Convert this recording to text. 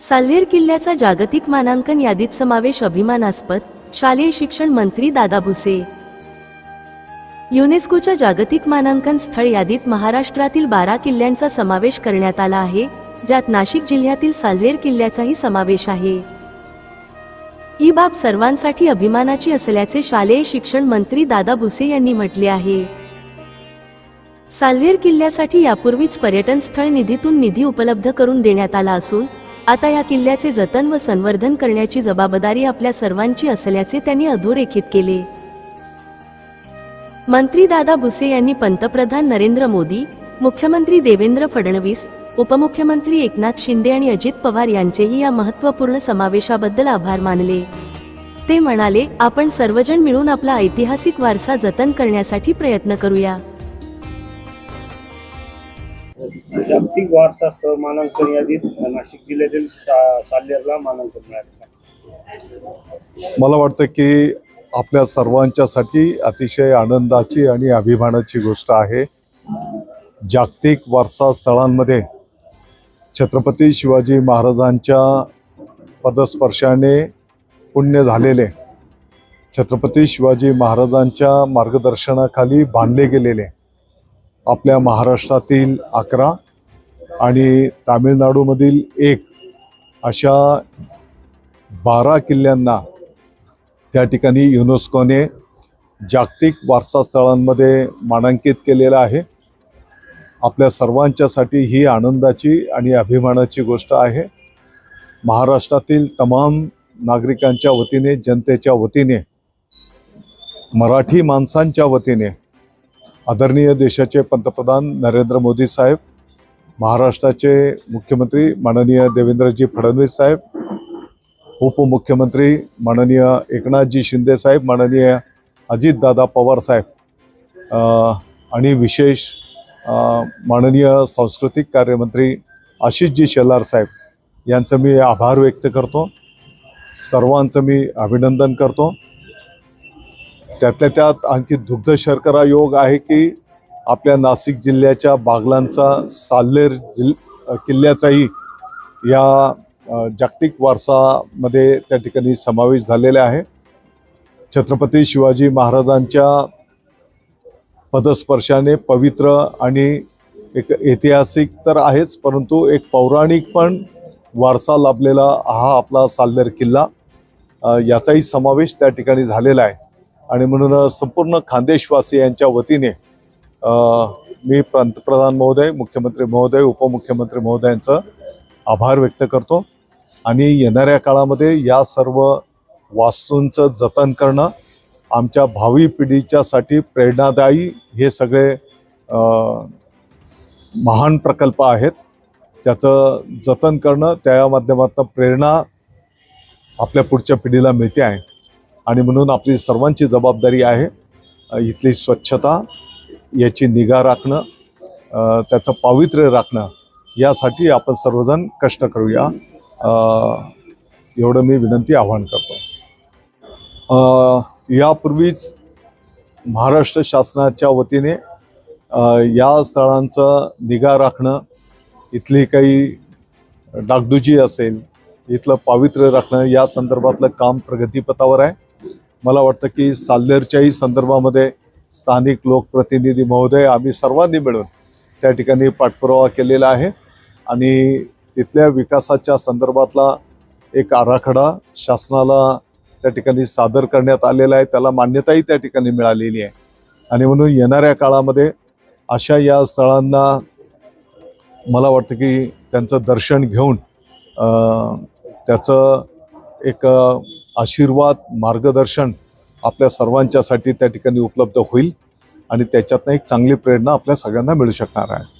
साल्हेर किल्ल्याचा जागतिक मानांकन यादीत समावेश अभिमानास्पद शालेय शिक्षण मंत्री दादा भुसे. युनेस्कोच्या जागतिक मानांकन स्थळ यादीत महाराष्ट्रातील बारा किल्ल्यांचा समावेश करण्यात आला आहे ज्यात नाशिक जिल्ह्यातील साल्हेर किल्ल्याचाही समावेश आहे. ही बाब सर्वांसाठी अभिमानाची असल्याचे शालेय शिक्षण मंत्री दादा भुसे यांनी म्हटले आहे. साल्हेर किल्ल्यासाठी यापूर्वीच पर्यटन स्थळ निधीतून निधी उपलब्ध करून देण्यात आला असून आता या किल्ल्याचे जतन व संवर्धन करण्याची जबाबदारी आपल्या सर्वांची असल्याचे त्यांनी अधोरेखित केले. मंत्री दादा भुसे यांनी पंतप्रधान नरेंद्र मोदी मुख्यमंत्री देवेंद्र फडणवीस उपमुख्यमंत्री एकनाथ शिंदे आणि अजित पवार यांचेही या महत्त्वपूर्ण समावेशाबद्दल आभार मानले. ते म्हणाले आपण सर्वजण मिळून आपला ऐतिहासिक वारसा जतन करण्यासाठी प्रयत्न करूया. जागतिक वारसा स्थळ मानांकन यादीत नाशिक जिल्ह्यातील साल्हेरला मानांकन मिळाले. मला वाटतं की आपल्या सर्वांच्यासाठी अतिशय आनंदाची आणि अभिमानाची गोष्ट आहे. जागतिक वारसा स्थळांमध्ये छत्रपती शिवाजी महाराजांच्या पदस्पर्शाने पुण्य झालेले छत्रपती शिवाजी महाराजांच्या मार्गदर्शनाखाली बांधले गेलेले आपल्या महाराष्ट्रातील अकरा आणि तामिळनाडूमधील एक अशा बारा किल्ल्यांना त्या ठिकाणी युनेस्कोने जागतिक वारसा स्थळांमध्ये मानांकित केलेलं आहे. आपल्या सर्वांच्यासाठी ही आनंदाची आणि अभिमानाची गोष्ट आहे. महाराष्ट्रातील तमाम नागरिकांच्या वतीने जनतेच्या वतीने मराठी माणसांच्या वतीने आदरणीय देशाचे पंतप्रधान नरेंद्र मोदी साहेब महाराष्ट्राचे मुख्यमंत्री माननीय देवेंद्रजी फडणवीस साहेब उपमुख्यमंत्री माननीय एकनाथजी शिंदे साहेब माननीय अजितदादा पवार साहेब आणि विशेष माननीय सांस्कृतिक कार्यमंत्री आशिषजी शेलार साहेब यांचं मी आभार व्यक्त करतो. सर्वांचं मी अभिनंदन करतो. त्यातल्या त्यात आणखी दुग्ध शर्करा योग आहे की आपल्या नाशिक जिल्ह्याच्या बागलांचा साल्लेर जिल किल्ल्याचाही या जागतिक वारसामध्ये त्या ठिकाणी समावेश झालेला आहे. छत्रपती शिवाजी महाराजांच्या पदस्पर्शाने पवित्र आणि एक ऐतिहासिक तर आहेच परंतु एक पौराणिक पण वारसा लाभलेला हा आपला साल्लेर किल्ला याचाही समावेश त्या ठिकाणी झालेला आहे. आणि म्हणून संपूर्ण खानदेशवासी यांच्या वतीने मी पंतप्रधान महोदय मुख्यमंत्री महोदय उपमुख्यमंत्री महोदयांचं आभार व्यक्त करतो. आणि येणाऱ्या काळामध्ये या सर्व वास्तूंचं जतन करणं आमच्या भावी पिढीच्यासाठी प्रेरणादायी हे सगळे महान प्रकल्प आहेत. त्याचं जतन करणं त्या माध्यमातून प्रेरणा आपल्या पुढच्या पिढीला मिळते आहे. आणि म्हणून आपली सर्वांची जबाबदारी आहे इथली स्वच्छता याची निगा राखणं त्याचं पावित्र्य राखणं यासाठी आपण सर्वजण कष्ट करूया. एवढं मी विनंती आवाहन करतो. यापूर्वीच महाराष्ट्र शासनाच्या वतीने या स्थळांचं निगा राखणं इथली काही डागडुजी असेल इथलं पावित्र्य राखणं या संदर्भातलं काम प्रगतीपथावर आहे. मला वाटतं की साल्लेरच्याही संदर्भामध्ये स्थानिक लोकप्रतिनिधी महोदय आम्ही सर्वांनी मिळून त्या ठिकाणी पाठपुरावा केलेला आहे. आणि तिथल्या विकासाच्या संदर्भातला एक आराखडा शासनाला त्या ठिकाणी सादर करण्यात आलेला आहे. त्याला मान्यताही त्या ठिकाणी मिळालेली आहे. आणि म्हणून येणाऱ्या काळामध्ये अशा या स्थळांना मला वाटतं की त्यांचं दर्शन घेऊन त्याचं एक आशीर्वाद मार्गदर्शन आपल्या सर्वांच्यासाठी त्या ठिकाणी उपलब्ध होईल आणि त्याच्यातनं एक चांगली प्रेरणा आपल्या सगळ्यांना मिळू शकणार आहे.